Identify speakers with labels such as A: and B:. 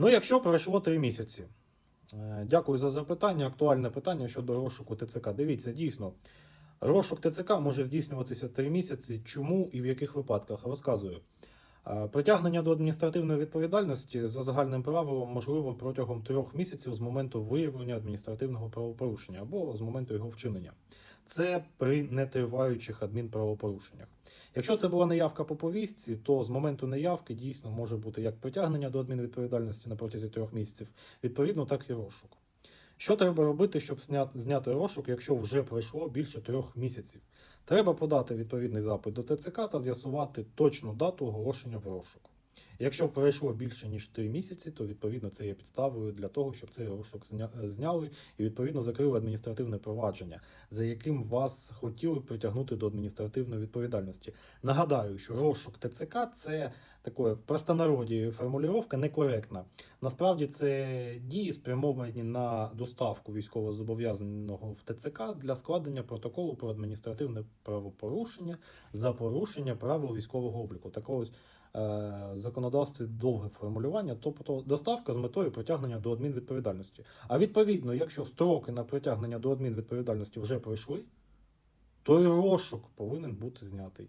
A: Ну, якщо пройшло три місяці. Е, Дякую за запитання. Актуальне питання щодо розшуку ТЦК. Дивіться, дійсно, розшук ТЦК може здійснюватися три місяці. Чому і в яких випадках? Розказую. Е, Притягнення до адміністративної відповідальності за загальним правилом можливо протягом трьох місяців з моменту виявлення адміністративного правопорушення або з моменту його вчинення. Це при нетриваючих адмінправопорушеннях. Якщо це була неявка по повістці, то з моменту неявки дійсно може бути як притягнення до адмінвідповідальності на протязі трьох місяців, відповідно, так і розшук. Що треба робити, щоб зняти розшук, якщо вже пройшло більше трьох місяців? Треба подати відповідний запит до ТЦК та з'ясувати точну дату оголошення в розшук. Якщо пройшло більше ніж три місяці, то відповідно це є підставою для того, щоб цей розшук зняли і відповідно закрили адміністративне провадження, за яким вас хотіли притягнути до адміністративної відповідальності. Нагадаю, що розшук ТЦК це таке в простонароді формулювання некоректна. Насправді це дії спрямовані на доставку військовозобов'язаного в ТЦК для складення протоколу про адміністративне правопорушення за порушення правил військового обліку. Такого ось, е, законодавстві довге формулювання, тобто доставка з метою притягнення до адмінвідповідальності. А відповідно, якщо строки на притягнення до адмінвідповідальності вже пройшли, то і розшук повинен бути знятий.